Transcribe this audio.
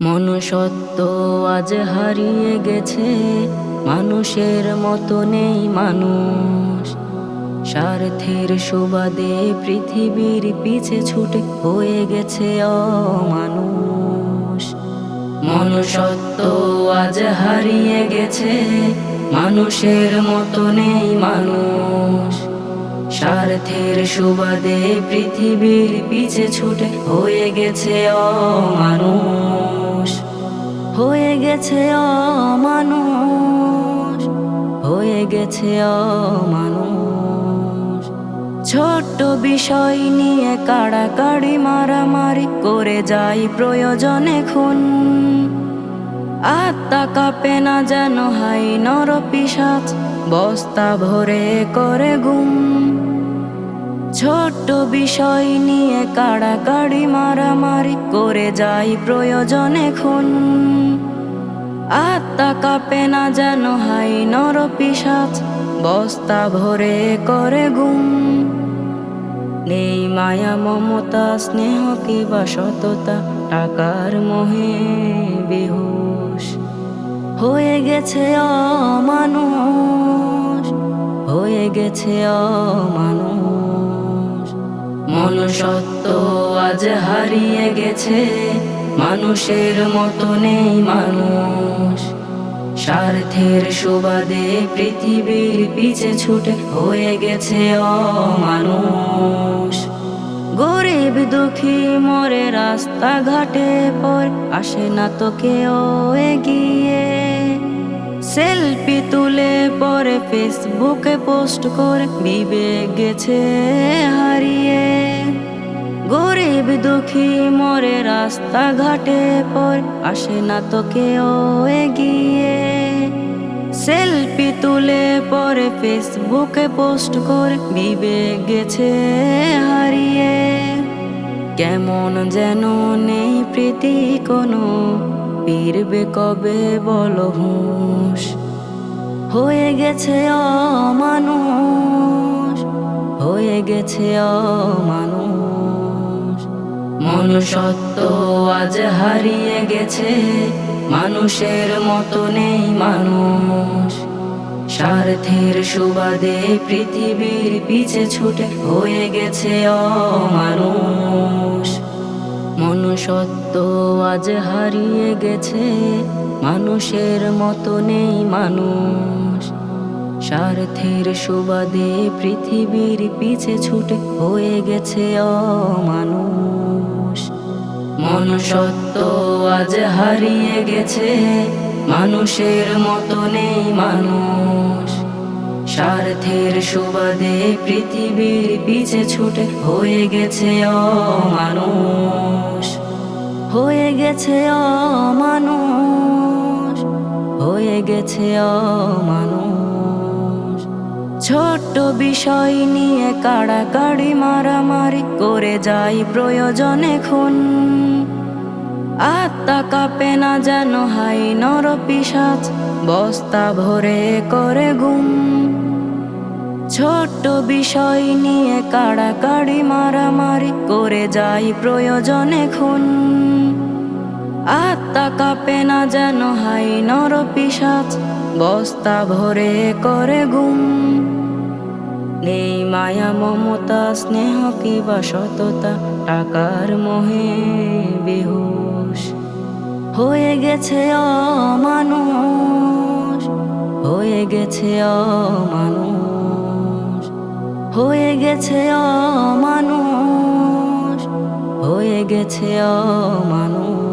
মনুষ্যত্ব আজ হারিয়ে গেছে, মানুষের মতো নেই মানুষ। স্বার্থের সুবাদে পৃথিবীর পিছে ছুটে হয়ে গেছে অমানুষ। মনুষ্যত্ব আজ হারিয়ে গেছে, মানুষের মতো নেই মানুষ। স্বার্থের সুবাদে পৃথিবীর পিছে ছুটে হয়ে গেছে অমানুষ। হয়ে গেছে অমানুষ। হয়ে গেছে অমানুষ। ছোট্ট বিষয় নিয়ে কাড়াকাড়ি মারামারি করে যাই প্রয়োজনে খুন। আত্মা কাঁপে না যেন, হাই নর পিসাচ বস্তা ভরে করে গুম ছোট্ট বিষয় নিয়ে কাড়াকাড়ি মারামারি করে যাই প্রয়োজনে খুন আত্মা কাঁপে না যেন, হাই নর পিসাচ বস্তা ভরে করে গুম নেই মায়া, মমতা, স্নেহ কিবা সততা, টাকার মোহে বেহুশ। হয়ে গেছে অমানুষ, হয়ে গেছে অমানুষ। মনুষ্যত্ব আজ হারিয়ে গেছে। মানুষের মতো নেই মানুষ। স্বার্থের সুবাদে পৃথিবীর পিছে ছুটে হয়ে গেছে অমানুষ। গরিব দুঃখী মরে রাস্তাঘাটে পর আসে না তো কেউ এগিয়ে। সেলফি তুলে পরে ফেসবুকে পোস্ট করে, বিবেক গেছে গরিব দুঃখী মরে রাস্তাঘাটে পর আসে না তো কেউ এগিয়ে। সেলফি তুলে পরে ফেসবুকে পোস্ট করে বিবেক গেছে হারিয়ে। কেমন যেন নেই প্রীতি কোনো, ফিরবে কবে বলো হয়ে গেছে অমানুষ, হয়ে গেছে অমানুষ। মনুষ্যত্ব আজ হারিয়ে গেছে। মানুষের মতো নেই মানুষ। স্বার্থের সুবাদে পৃথিবীর পিছে ছুটে হয়ে গেছে অমানুষ। মনুষ্যত্ব আজ হারিয়ে গেছে। মানুষের মতো নেই মানুষ। স্বার্থের সুবাদে পৃথিবীর পিছে ছুটে হয়ে গেছে অমানুষ। মনুষ্যত্ব আজ হারিয়ে গেছে। মানুষের মতো নেই মানুষ। স্বার্থের সুবাদে পৃথিবীর পিছে ছুটে হয়ে গেছে অমানুষ। হয়ে গেছে অমানুষ। হয়ে গেছে অমানুষ। ছোট্ট বিষয় নিয়ে কাড়াকাড়ি মারামারি করে যাই প্রয়োজনে খুন। আত্মা কাঁপে না যেন, হাই নর পিসাচ বস্তা ভরে করে গুম ছোট্ট বিষয় নিয়ে কাড়াকাড়ি মারামারি করে যাই প্রয়োজনে খুন। আত্মা কাঁপে না যেন, হাই নর পিসাচ বস্তা ভরে করে গুম নেই মায়া, মমতা, স্নেহ কিবা সততা, টাকার মোহে বেহুশ হয়ে গেছে অমানুষ হয়ে গেছে অ মানুষ হয়ে গেছে অমানুষ হয়ে গেছে অমানুষ।